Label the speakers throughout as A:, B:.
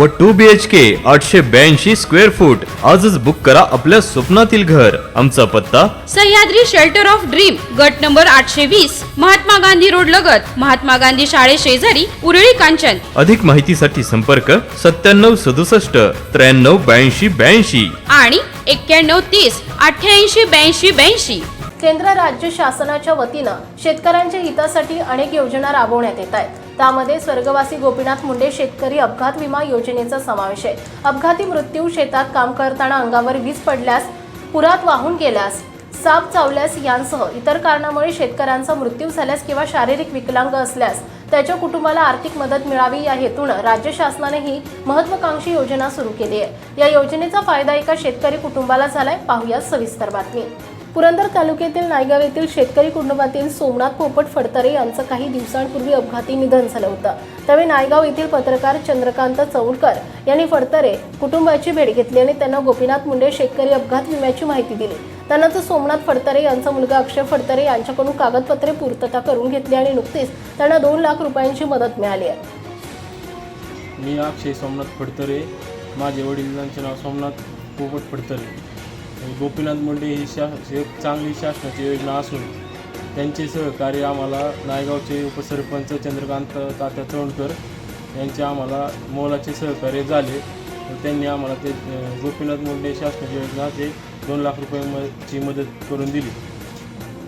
A: व to B H के आठशे ब्याऐंशी स्क्वेअर फूट आजच बुक करा आपल्या स्वप्नातील घर. आमचा पत्ता?
B: सह्याद्री शेल्टर ऑफ ड्रीम गट नंबर आठशे वीस महात्मा गांधी रोड लगत. महात्मा गांधी शाळे शेजारी उरळी कांचन.
A: अधिक माहितीसाठी संपर्क सत्त्याण्णव सदुसष्ट त्र्याण्णव ब्याऐंशी ब्याऐंशी.
B: आणि एक्क्याण्णव तीस अठ्ठ्याऐंशी ब्याऐंशी ब्याऐंशी.
C: केंद्र राज्य शासनाच्या वतीनं शेतकऱ्यांच्या हितासाठी अनेक योजना राबवण्यात येत आहेत. त्यामध्ये स्वर्गवासी गोपीनाथ मुंडे शेतकरी अपघात विमा योजनेचा समावेश आहे. अपघाती मृत्यू शेतात काम करताना अंगावर वीज पडल्यास पुरात वाहून गेल्यास साप चावल्यास यांसह इतर कारणामुळे शेतकऱ्यांचा मृत्यू झाल्यास किंवा शारीरिक विकलांग असल्यास त्याच्या कुटुंबाला आर्थिक मदत मिळावी या हेतून राज्य शासनाने ही महत्वाकांक्षी योजना सुरू केली आहे. या योजनेचा फायदा एका शेतकरी कुटुंबाला झालाय. पाहूया सविस्तर बातमी. पुरंदर तालुक्यातील नायगाव येथील शेतकरी कुटुंबातील सोमनाथ पोपट फडतरे यांचं काही दिवसांपूर्वी अपघाती निधन झालं होतं. त्यावेळी नायगाव येथील पत्रकार चंद्रकांत चौलकर यांनी फडतरे कुटुंबाची भेट घेतली आणि त्यांना गोपीनाथ मुंडे शेतकरी अपघात विम्याची माहिती दिली. त्यानंतर सोमनाथ फडतरे यांचा मुलगा अक्षय फडतरे यांच्याकडून कागदपत्रे पूर्तता करून घेतली आणि नुकतीच त्यांना दोन लाख रुपयांची मदत मिळाली आहे.
D: मी अक्षय सोमनाथ फडतरे. माझे वडिलांचे नाव सोमनाथ पोपट फडतरे. गोपीनाथ मुंडे ही शा एक चांगली शासनाची योजना असून त्यांचे सहकार्य आम्हाला नायगावचे उपसरपंच चंद्रकांत तात्या चोंडकर यांचे आम्हाला मोलाचे सहकार्य झाले. त्यांनी आम्हाला ते गोपीनाथ मुंडे शासनाची योजना ते दोन लाख रुपयांची मदत करून दिली.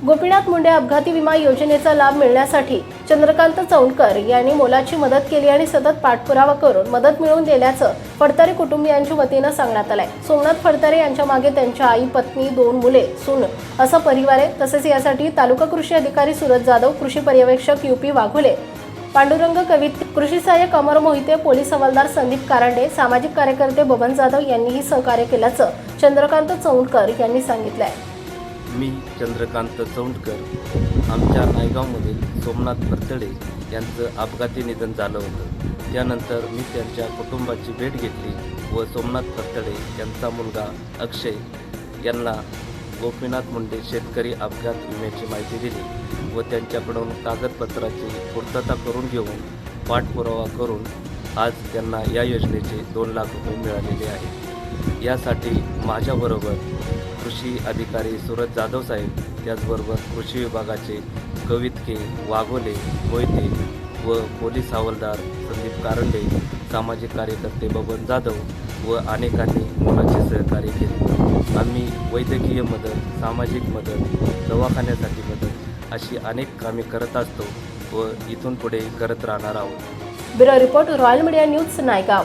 C: गोपीनाथ मुंडे अपघाती विमा योजनेचा लाभ मिळण्यासाठी चंद्रकांत चौंडकर यांनी मोलाची मदत केली आणि सतत पाठपुरावा करून मदत मिळवून दिल्याचं फडतरे कुटुंबियांच्या वतीनं सांगण्यात आलंय. सोमनाथ फडतरे यांच्या मागे त्यांच्या आई पत्नी दोन मुले सून असा परिवार आहे. तसेच यासाठी तालुका कृषी अधिकारी सुरज जाधव कृषी पर्यवेक्षक युपी वाघुले पांडुरंग कवित कृषी सहाय्यक अमर मोहिते पोलीस हवालदार संदीप कारंडे सामाजिक कार्यकर्ते बबन जाधव यांनीही सहकार्य केल्याचं चंद्रकांत चौंडकर यांनी सांगितलं आहे
E: मी चंद्रकांत चौंडकर आमच्या नायगावमधील सोमनाथ फरतडे यांचं अपघाती निधन झालं होतं. त्यानंतर मी त्यांच्या कुटुंबाची भेट घेतली व सोमनाथ फरतडे यांचा मुलगा अक्षय यांना गोपीनाथ मुंडे शेतकरी अपघात विम्याची माहिती दिली व त्यांच्याकडून कागदपत्राची पूर्तता करून घेऊन पाठपुरावा करून आज त्यांना या योजनेचे दोन लाख रुपये मिळालेले आहेत. यासाठी माझ्याबरोबर कृषी अधिकारी सुरज जाधव साहेब त्याचबरोबर कृषी विभागाचे कवितके वाघोले मोहिते व पोलीस हवालदार संदीप कारंडे सामाजिक कार्यकर्ते बबन जाधव व अनेकांनी मुलाचे सहकार्य केले. आम्ही वैद्यकीय मदत सामाजिक मदत दवाखान्यासाठी मदत अशी अनेक कामे करत असतो व इथून पुढे करत राहणार आहोत.
C: Bureau report royal media news Naigaon.